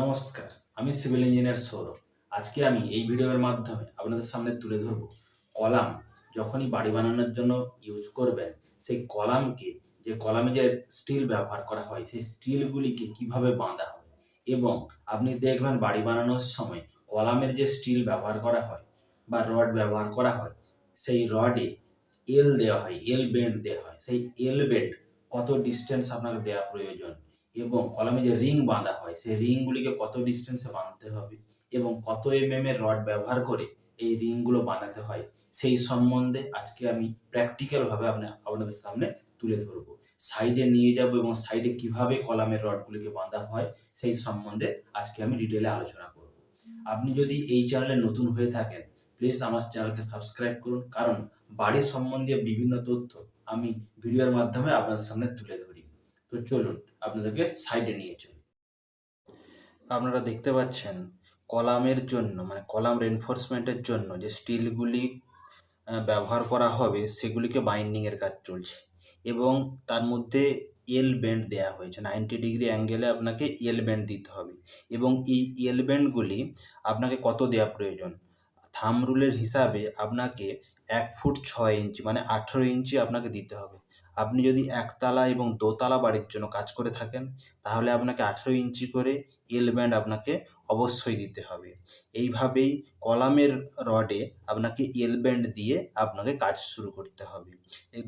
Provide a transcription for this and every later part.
নমস্কার, আমি civil engineer Sourav. আজকে আমি এই ভিডিওর মাধ্যমে আপনাদের সামনে তুলে ধরব কলাম। যখনই বাড়ি বানানোর জন্য ইউজ করবেন, সেই কলামকে, যে কলামে যে স্টিল ব্যবহার করা হয়, সেই স্টিলগুলিকে কীভাবে বাঁধা হয় এবং আপনি দেখবেন বাড়ি বানানোর সময় কলামের যে স্টিল ব্যবহার করা হয় বা রড ব্যবহার করা হয়, সেই রডে এল দেওয়া হয় এল বেন্ড দেওয়া হয়। সেই এল বেন্ড কত ডিস্টেন্স আপনাকে দেওয়া প্রয়োজন? এবং কলামে যে রিং বাঁধা হয়, সেই রিংগুলিকে কত ডিস্টেন্সে বাঁধতে হবে এবং কত এম এম এর রড ব্যবহার করে এই রিংগুলো বানাতে হয়, সেই সম্বন্ধে আজকে আমি প্র্যাকটিক্যালভাবে আপনি, আপনাদের সামনে তুলে ধরবো। সাইডে নিয়ে যাব এবং সাইডে কীভাবে কলামের রডগুলিকে বাঁধা হয়, সেই সম্বন্ধে আজকে আমি ডিটেলে আলোচনা করব। আপনি যদি এই চ্যানেলে নতুন হয়ে থাকেন প্লিজ আমার চ্যানেলকে সাবস্ক্রাইব করুন, কারণ বাড়ি সম্বন্ধে বিভিন্ন তথ্য আমি ভিডিওর মাধ্যমে আপনাদের সামনে তুলে ধরি তো চলুন আপনাদেরকে সাইডে নিয়ে চলুন আপনারা দেখতে পাচ্ছেন কলামের জন্য মানে কলাম রেনফোর্সমেন্টের জন্য যে স্টিলগুলি ব্যবহার করা হবে, সেগুলিকে বাইন্ডিংয়ের কাজ চলছে। এবং তার মধ্যে এল ব্যান্ড দেওয়া হয়েছে নাইনটি ডিগ্রি অ্যাঙ্গেলে আপনাকে এল ব্যান্ড দিতে হবে। এবং এই এল ব্যান্ডগুলি আপনাকে কত দেওয়া প্রয়োজন? থাম রুলের হিসাবে আপনাকে এক ফুট ছয় ইঞ্চি মানে আঠেরো ইঞ্চি আপনাকে দিতে হবে। আপনি যদি একতলা এবং দোতলা বাড়ির জন্য কাজ করে থাকেন, তাহলে আপনাকে আঠেরো ইঞ্চি করে এল ব্যান্ড আপনাকে অবশ্যই দিতে হবে। এইভাবেই কলামের রডে আপনাকে এল ব্যান্ড দিয়ে আপনাকে কাজ শুরু করতে হবে।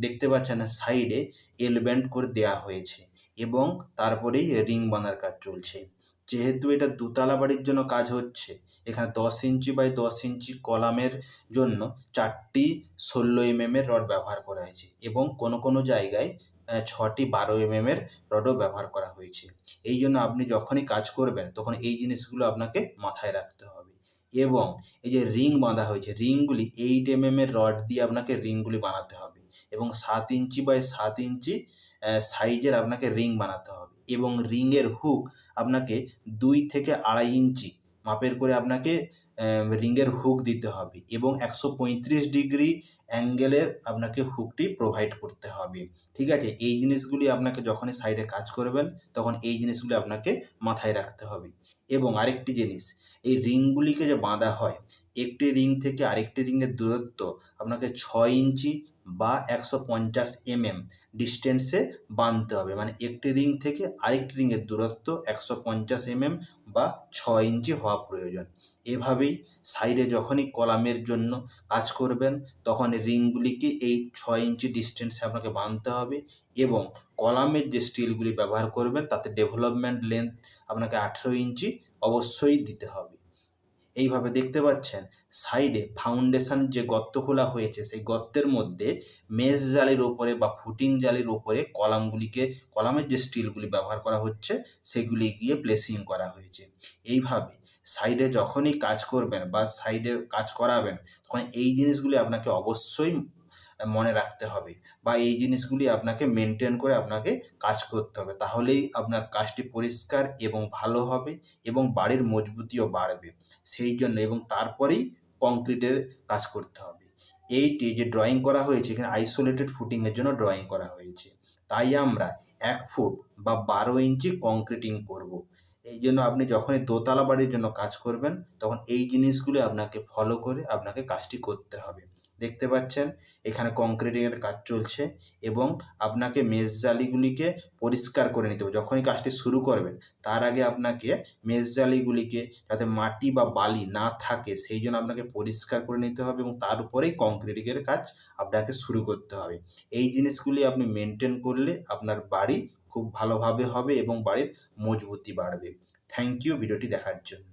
দেখতে পাচ্ছেন সাইডে এল ব্যান্ড করে দেয়া হয়েছে। এবং তারপরেই রিং বাঁধার কাজ চলছে। যেহেতু এটা দুতলা বাড়ির জন্য কাজ হচ্ছে, এখানে দশ ইঞ্চি বাই দশ ইঞ্চি কলামের জন্য চারটি ষোলো এমএম এর রড ব্যবহার করা হয়েছে এবং কোনো কোনো জায়গায় ছটি বারো এমএম এর রডও ব্যবহার করা হয়েছে। এই জন্য আপনি যখনই কাজ করবেন, তখন এই জিনিসগুলো আপনাকে মাথায় রাখতে হবে। এবং এই যে রিং বাঁধা হয়েছে রিংগুলি এইট এমএম এর রড দিয়ে আপনাকে রিংগুলি বানাতে হবে এবং সাত ইঞ্চি বাই সাত ইঞ্চি সাইজের আপনাকে রিং বানাতে হবে এবং রিংয়ের হুক আপনাকে দুই থেকে আড়াই ইঞ্চি মাপের করে আপনাকে রিংয়ের হুক দিতে হবে এবং একশো পঁয়ত্রিশ ডিগ্রি অ্যাঙ্গেলের আপনাকে হুকটি প্রোভাইড করতে হবে। ঠিক আছে? এই জিনিসগুলি আপনাকে যখনই সাইডে কাজ করবেন, তখন এই জিনিসগুলি আপনাকে মাথায় রাখতে হবে। এবং আরেকটি জিনিস এই রিংগুলিকে যে বাঁধা হয়, একটি রিং থেকে আরেকটি রিংয়ের দূরত্ব আপনাকে ছয় ইঞ্চি বা একশো পঞ্চাশ এমএম ডিস্টেন্সে বাঁধতে হবে। মানে একটি রিং থেকে আরেকটি রিংয়ের দূরত্ব একশো পঞ্চাশ এমএম বা ছয় ইঞ্চি হওয়া প্রয়োজন। এভাবেই সাইডে যখনই কলামের জন্য কাজ করবেন, তখন রিংগুলিকে এই ছয় ইঞ্চি ডিস্টেন্সে আপনাকে বাঁধতে হবে এবং কলামের যে স্টিলগুলি ব্যবহার করবেন, তাতে ডেভেলপমেন্ট লেন্থ আপনাকে আঠেরো ইঞ্চি অবশ্যই দিতে হবে। এইভাবে দেখতে পাচ্ছেন সাইডে ফাউন্ডেশন যে গর্ত খোলা হয়েছে, সেই গর্তের মধ্যে মেশ জালির ওপরে বা ফুটিং জালির ওপরে কলামগুলিকে, কলামের যে স্টিলগুলি ব্যবহার করা হচ্ছে, সেগুলি গিয়ে প্লেসিং করা হয়েছে। এইভাবে সাইডে যখনই কাজ করবেন বা সাইডে কাজ করাবেন, তখন এই জিনিসগুলি আপনাকে অবশ্যই মনে রাখতে হবে বা এই জিনিসগুলি আপনাকে মেনটেন করে আপনাকে কাজ করতে হবে। তাহলেই আপনার কাজটি পরিষ্কার এবং ভালো হবে এবং বাড়ির মজবুতিও বাড়বে। সেই জন্য এবং তারপরেই কংক্রিটের কাজ করতে হবে। এইটি যে ড্রয়িং করা হয়েছে, এখানে আইসোলেটেড ফুটিংয়ের জন্য ড্রয়িং করা হয়েছে। তাই আমরা এক ফুট বা বারো ইঞ্চি কংক্রিটিং করব। এই জন্য আপনি যখনই দোতলা বাড়ির জন্য কাজ করবেন, তখন এই জিনিসগুলি আপনাকে ফলো করে আপনাকে কাজটি করতে হবে। দেখতে পাচ্ছেন, এখানে কংক্রিটিংয়ের কাজ চলছে এবং আপনাকে মেষ জালিগুলিকে পরিষ্কার করে নিতে হবে। যখনই কাজটি শুরু করবেন, তার আগে আপনাকে মেষ জালিগুলিকে যাতে মাটি বা বালি না থাকে, সেই জন্য আপনাকে পরিষ্কার করে নিতে হবে এবং তার উপরেই কংক্রিটিংয়ের কাজ আপনাকে শুরু করতে হবে। এই জিনিসগুলি আপনি মেনটেন করলে আপনার বাড়ি খুব ভালোভাবে হবে এবং বাড়ির মজবুতি বাড়বে। থ্যাংক ইউ ভিডিওটি দেখার জন্য।